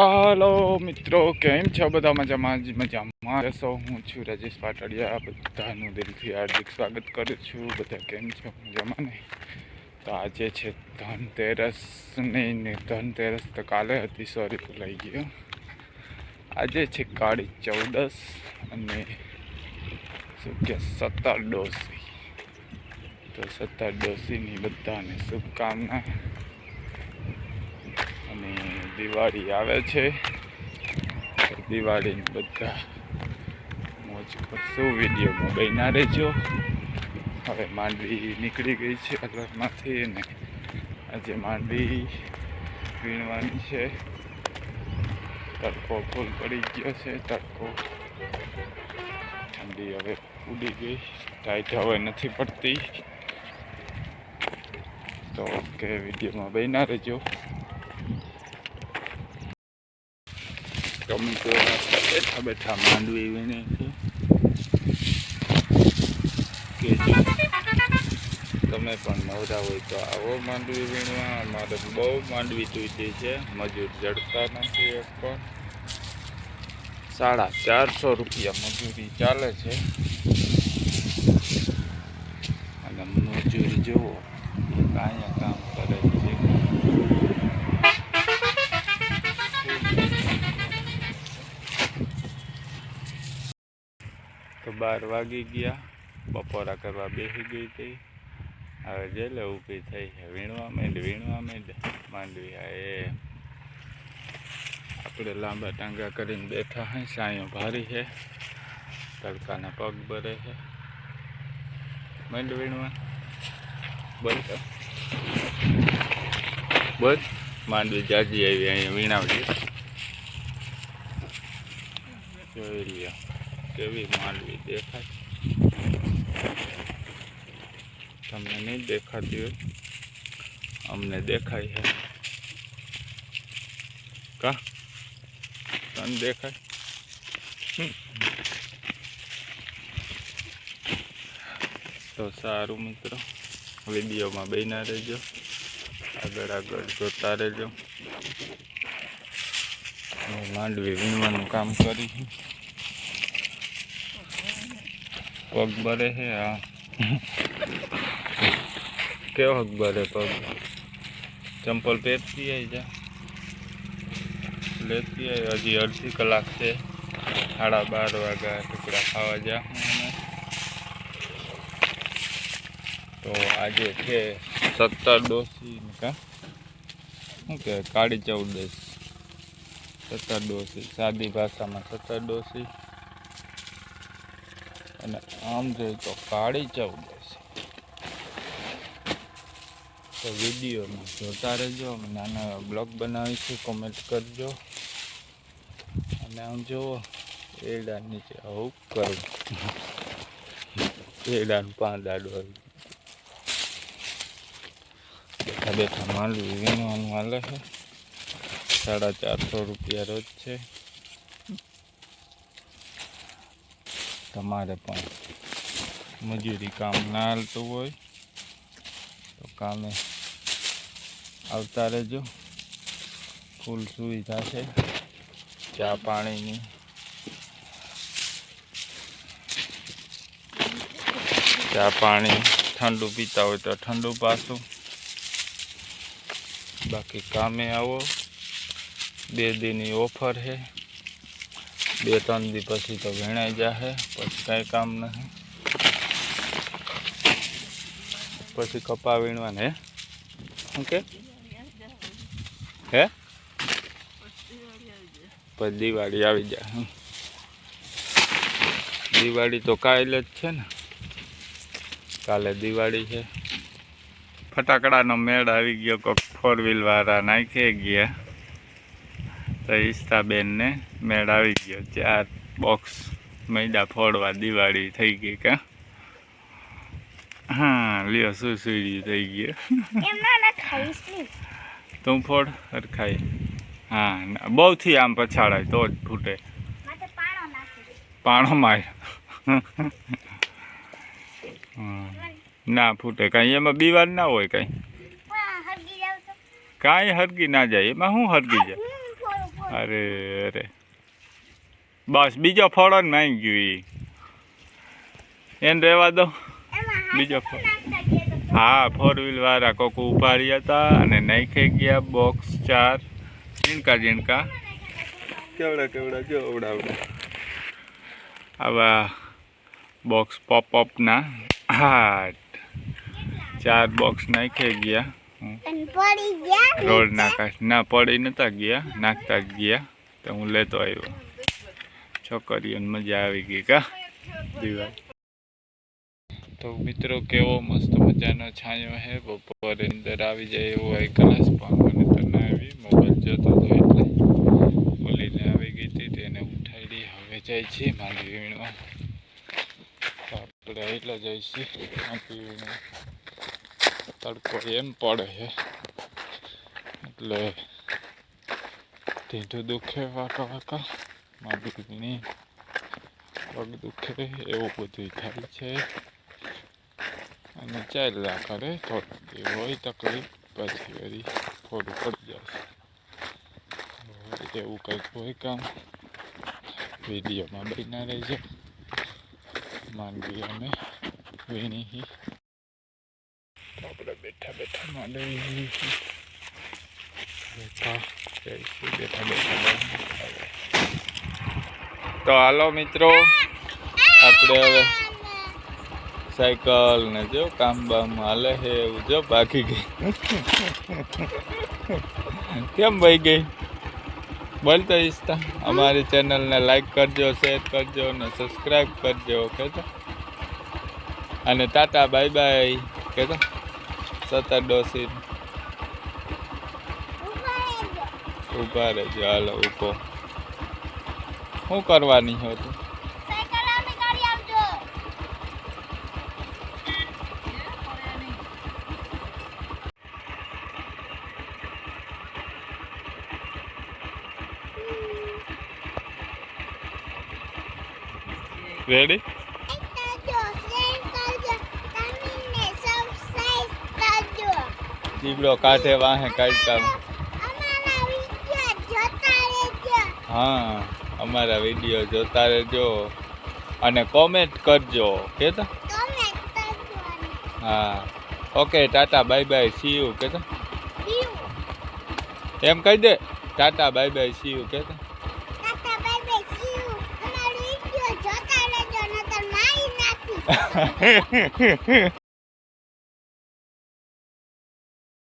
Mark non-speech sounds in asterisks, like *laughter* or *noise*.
હાલો મિત્રો, કેમ છો? બધા મજામાં જ, મજામાં રહેશો હું છું રાજેશ પાટડિયા, બધાનું દિલથી હાર્દિક સ્વાગત કરું છું. બધા કેમ છો? મજામાં ને? તો આજે છે ધનતેરસ નહીં ધનતેરસ તો કાલે હતી સોરી ભૂલાઈ ગયો. આજે છે કાળી ચૌદસ અને શું કે સત્તર ડોસી તો સત્તર ડોસીની બધાને શુભકામના. અને દિવાળી આવે છે. દિવાળીની બધા મોજ કરશું, વિડીયોમાં બન્યા રહેજો. હવે માંડવી નીકળી ગઈ છે અલગમાંથી અને આજે માંડવી વીણવાની છે. તડકો ફૂલ પડી ગયો છે, તડકો ઠંડી હવે ઉડી ગઈ, ટાઈટ હવે નથી પડતી. તો કે વિડીયોમાં બન્યા રહેજો. તો બેઠા બેઠા માંડવી છે કે જો તમે પણ નવરા હોય તો આવો માંડવી વીણવા. અમારે બહુ માંડવી તૂટી છે. મજૂર જડતા નથી એક પણ. સાડા ચારસો રૂપિયા મજૂરી ચાલે છે. અને મજૂરી જુઓ કાંઈ કામ કરે છે. બાર વાગી ગયા. બપોરા કરવા બેસી ગઈ હતી. હવે જેલે ઊભી થઈ છે. વીણવા માંડ વીણવા માંડ. માંડવી આ એ આપણે લાંબા ટાંગા કરીને બેઠા હોય સાયો ભારી છે. તડકાના પગ ભરે છે. માંડ વીણવા. બોલ તો. બોલ. માંડવી જાજી આવી, અહીંયા વીણાવજે. જોઈ લ્યો. કેવી માંડવી દેખાય? તમને નહીં દેખાતી હોય? અમને દેખાય છે. કા? તને દેખાય? તો સારું મિત્રો, વિડીયોમાં બન્યા રહેજો. આગળ આગળ જોતા રહેજો. માંડવી વીણવાનું કામ કરીશું પગ ભરે છે આ કેવો ભરે પગ ચંપલ પહેરતી આવી જા લેતી આવી હજી અડધી કલાક છે સાડા બાર વાગ્યા ટુકડા ખાવા જા તો આજે છે સત્તર ડોસી ને કા શું કે કાળી ચૌદસ સત્તર ડોસી સાદી ભાષામાં સત્તર ડોસી અને આમ જોઈએ તો કાળી ચૌદસ તો વિડીયોમાં જોતા રહેજો નાના બ્લોગ બનાવીશું કોમેન્ટ કરજો. અને આમ જુઓ, એડા નીચે આવું કરું. એડાનું પાંદા ડોરી બેઠા બેઠા માંડવી વીણવાનું હાલે છે. સાડા ચારસો રૂપિયા રોજ છે. તમારે પણ મજૂરી કામ ના હાલતું હોય તો કામે આવતા રહેજો. ફૂલ સુવિધા છે. ચા પાણીની. ચા પાણી ઠંડુ પીતા હોય તો ઠંડુ પાછું. બાકી કામે આવો. બે દિનની ઓફર છે. બે ત્રણ દી પછી તો વેણાઈ જાહે, પછી કાંઈ કામ નહીં. પછી કપા વીણવાને શું કે? હે? પછી દિવાળી આવી જાય દિવાળી તો કાલે જ છે ને. કાલે દિવાળી છે. ફટાકડાનો મેળ આવી ગયો, કોક ફોર વ્હીલ વાળા નાખી ગયા. તો ઈસ્તાબેનને મેળ આવી ગયો ચાર બોક્સ મૈદા ફોડવા દિવાળી થઈ ગઈ કા? હા લ્યો સુસુડી થઈ ગયો. તું ફોડ હરખાઈ હા ના, બહુથી આમ પછાડાય તો જ ફૂટે. પાણો માર. ના ફૂટે કાંઈ એમાં બીવાર ના હોય કાંઈ. કાંઈ હરગી ના જાય એમાં શું હરગી જાય અરે અરે. બસ બીજો ફળો ને નાઈ ગયું ઈ. એને રહેવા દો. બીજો ફળ. હા ફોર વ્હીલ વાળા કોક ઊભા રહ્યા હતા અને નાખી ગયા બોક્સ ચાર. ઝીણકા ઝીણકા કેવડા કેવડા જો અવડા અવડા. આવા બોક્સ પોપ પોપઅપના હાટ. ચાર બોક્સ નાખી ગયા. રોડ નાખા ના, પડી નતા ગયા, નાખતા ગયા. તો હું લેતો આવ્યો. છોકરીઓને મજા આવી ગઈ કા? દિવાળી તો મિત્રો, કેવો મસ્ત મજાનો છાંયો હે? બપોરે અંદર આવી જાય એવો એક ગ્લાસ પણ મને તો ના આવી. મોબાઈલ જોતો હતો એટલે બોલીને આવી ગઈ હતી તેને ઉઠાડી. હવે જાય છે માંડવી વીણવા આપણે એટલા જઈશું. માંડવી વીણવા તડકો એમ પડે છે એટલે ઢીંઢું દુખે, વાંકા વાંકા. માંડવીની પગ દુખે, એવું બધું થાય છે. અને ચાલ્યા કરે થોડું જે હોય તકલીફ પછી વળી થોડું પડી જશે. એવું કંઈક હોય કામ. વિડીયોમાં બન્યા રહેજો. માંડવી અમે વીણી આપણે બેઠા બેઠા, માંડવી. તો હાલો મિત્રો, આપણે હવે સાયકલ ને જો કામ બામ હાલે છે એવું જો બાકી ગઈ. કેમ ભાઈ ગઈ? બોલતો ઈચ્છતા અમારી ચેનલને લાઈક કરજો શેર કરજો ને સબસ્ક્રાઈબ કરજો કહેતો અને તાતા બાય બાય કહેતો સતત ડોસી. ઊભા રહેજો. હાલો ઊભો શું કરવાની હતું સાયકલ અમે કરી આવજો રેડી કરજો શેર કરજો તમે સબસ્ક્રાઇબ કરજો દીવડો કાઢે વાહે કાઢતા. હા અમારા વીડિયો જોતા રહેજો અને કોમેન્ટ કરજો કેતો? હા. Okay tata bye bye see you કેતા? એમ કહી દે tata bye bye see you કેતા? સી *laughs* *laughs*